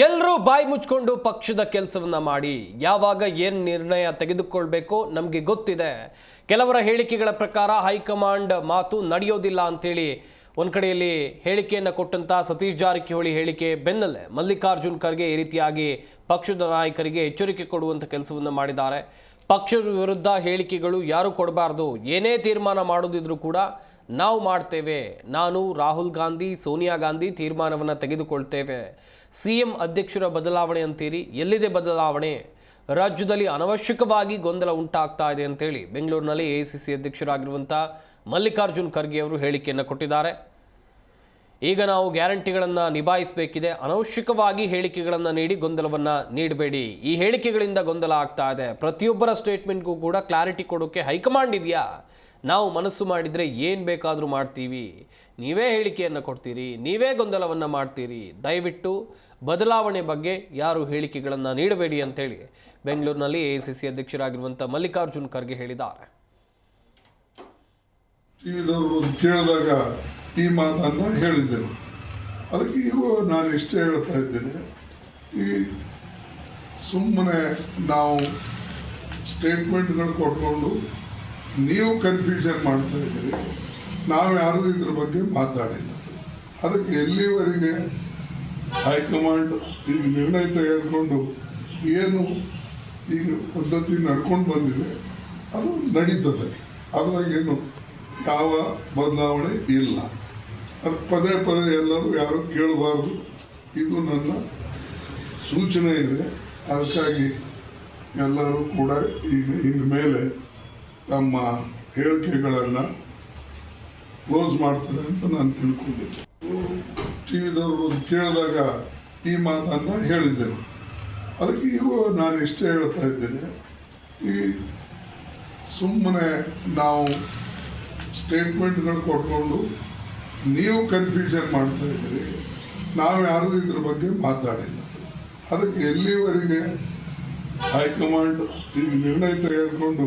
ಎಲ್ಲರೂ ಬಾಯಿ ಮುಚ್ಕೊಂಡು ಪಕ್ಷದ ಕೆಲಸವನ್ನ ಮಾಡಿ, ಯಾವಾಗ ಏನು ನಿರ್ಣಯ ತೆಗೆದುಕೊಳ್ಬೇಕು ನಮಗೆ ಗೊತ್ತಿದೆ. ಕೆಲವರ ಹೇಳಿಕೆಗಳ ಪ್ರಕಾರ ಹೈಕಮಾಂಡ್ ಮಾತು ನಡೆಯೋದಿಲ್ಲ ಅಂತೇಳಿ ಒಂದು ಕಡೆಯಲ್ಲಿ ಹೇಳಿಕೆಯನ್ನು ಕೊಟ್ಟಂಥ ಸತೀಶ್ ಜಾರಕಿಹೊಳಿ ಹೇಳಿಕೆ ಬೆನ್ನಲ್ಲೇ ಮಲ್ಲಿಕಾರ್ಜುನ್ ಖರ್ಗೆ ಈ ರೀತಿಯಾಗಿ ಪಕ್ಷದ ನಾಯಕರಿಗೆ ಎಚ್ಚರಿಕೆ ಕೊಡುವಂಥ ಕೆಲಸವನ್ನು ಮಾಡಿದ್ದಾರೆ. ಪಕ್ಷದ ವಿರುದ್ಧ ಹೇಳಿಕೆಗಳು ಯಾರು ಕೊಡಬಾರ್ದು, ಏನೇ ತೀರ್ಮಾನ ಮಾಡೋದಿದ್ರೂ ಕೂಡ ನಾವು ಮಾಡ್ತೇವೆ. ನಾನು ರಾಹುಲ್ ಗಾಂಧಿ, ಸೋನಿಯಾ ಗಾಂಧಿ ತೀರ್ಮಾನವನ್ನು ತೆಗೆದುಕೊಳ್ತೇವೆ. ಸಿ ಎಂ ಅಧ್ಯಕ್ಷರ ಬದಲಾವಣೆ ಅಂತೀರಿ? ಎಲ್ಲಿದೆ ಬದಲಾವಣೆ? ರಾಜ್ಯದಲ್ಲಿ ಅನವಶ್ಯಕವಾಗಿ ಗೊಂದಲ ಉಂಟಾಗ್ತಾ ಇದೆ ಅಂತೇಳಿ ಬೆಂಗಳೂರಿನಲ್ಲಿ ಎ ಸಿ ಸಿ ಅಧ್ಯಕ್ಷರಾಗಿರುವಂಥ ಮಲ್ಲಿಕಾರ್ಜುನ್ ಖರ್ಗೆ ಅವರು ಹೇಳಿಕೆಯನ್ನು ಕೊಟ್ಟಿದ್ದಾರೆ. ಈಗ ನಾವು ಗ್ಯಾರಂಟಿಗಳನ್ನು ನಿಭಾಯಿಸಬೇಕಿದೆ. ಅನವಶ್ಯಕವಾಗಿ ಹೇಳಿಕೆಗಳನ್ನು ನೀಡಿ ಗೊಂದಲವನ್ನು ನೀಡಬೇಡಿ. ಈ ಹೇಳಿಕೆಗಳಿಂದ ಗೊಂದಲ ಆಗ್ತಾ ಇದೆ. ಪ್ರತಿಯೊಬ್ಬರ ಸ್ಟೇಟ್ಮೆಂಟ್ಗೂ ಕೂಡ ಕ್ಲಾರಿಟಿ ಕೊಡೋಕ್ಕೆ ಹೈಕಮಾಂಡ್ ಇದೆಯಾ? ನಾವು ಮನಸ್ಸು ಮಾಡಿದರೆ ಏನು ಬೇಕಾದರೂ ಮಾಡ್ತೀವಿ. ನೀವೇ ಹೇಳಿಕೆಯನ್ನು ಕೊಡ್ತೀರಿ, ನೀವೇ ಗೊಂದಲವನ್ನು ಮಾಡ್ತೀರಿ. ದಯವಿಟ್ಟು ಬದಲಾವಣೆ ಬಗ್ಗೆ ಯಾರು ಹೇಳಿಕೆಗಳನ್ನು ನೀಡಬೇಡಿ ಅಂತೇಳಿ ಬೆಂಗಳೂರಿನಲ್ಲಿ ಎ ಸಿ ಸಿ ಅಧ್ಯಕ್ಷರಾಗಿರುವಂಥ ಮಲ್ಲಿಕಾರ್ಜುನ್ ಖರ್ಗೆ ಹೇಳಿದ್ದಾರೆ. ಕೇಳಿದಾಗ ಈ ಮಾತನ್ನು ಹೇಳಿದ್ದೆವು ಅದಕ್ಕೆ ಈಗ ನಾನು ಇಷ್ಟೇ ಹೇಳ್ತಾ ಇದ್ದೇನೆ. ಈ ಸುಮ್ಮನೆ ನಾವು ಸ್ಟೇಟ್ಮೆಂಟ್ಗಳು ಕೊಟ್ಕೊಂಡು ನೀವು ಕನ್ಫ್ಯೂಷನ್ ಮಾಡ್ತಾ ಇದ್ದೀರಿ. ನಾವು ಯಾರೂ ಇದ್ರ ಬಗ್ಗೆ ಮಾತಾಡಿಲ್ಲ. ಅದಕ್ಕೆ ಎಲ್ಲಿವರೆಗೆ ಹೈಕಮಾಂಡ್ ಈಗ ನಿರ್ಣಯ ತೆಗೆದುಕೊಂಡು ಏನು ಈಗ ಪದ್ಧತಿ ನಡ್ಕೊಂಡು ಬಂದಿದೆ, ಅದು ನಡೀತದೆ. ಅದ್ರಾಗೇನು ಯಾವ ಬದಲಾವಣೆ ಇಲ್ಲ. ಅದು ಪದೇ ಪದೇ ಎಲ್ಲರೂ ಯಾರು ಕೇಳಬಾರ್ದು. ಇದು ನನ್ನ ಸೂಚನೆ ಇದೆ. ಅದಕ್ಕಾಗಿ ಎಲ್ಲರೂ ಕೂಡ ಈಗ ಇನ್ನು ಮೇಲೆ ತಮ್ಮ ಹೇಳಿಕೆಗಳನ್ನು ಕ್ಲೋಸ್ ಮಾಡ್ತಾರೆ ಅಂತ ನಾನು ತಿಳ್ಕೊಂಡಿದ್ದೆ. ಟಿ ವಿದವರು ಕೇಳಿದಾಗ ಈ ಮಾತನ್ನು ಹೇಳಿದ್ದೆವು ಅದಕ್ಕೆ ಈಗ ನಾನು ಇಷ್ಟೇ ಹೇಳ್ತಾ ಇದ್ದೇನೆ. ಈ ಸುಮ್ಮನೆ ನಾವು ಸ್ಟೇಟ್ಮೆಂಟ್ಗಳು ಕೊಟ್ಕೊಂಡು ನೀವು ಕನ್ಫ್ಯೂಷನ್ ಮಾಡ್ತಾ ಇದ್ದೀರಿ. ನಾವು ಯಾರೂ ಇದ್ರ ಬಗ್ಗೆ ಮಾತಾಡಿಲ್ಲ. ಅದಕ್ಕೆ ಎಲ್ಲಿವರೆಗೆ ಹೈಕಮಾಂಡ್ ಈಗ ನಿರ್ಣಯ ತೆಗೆದುಕೊಂಡು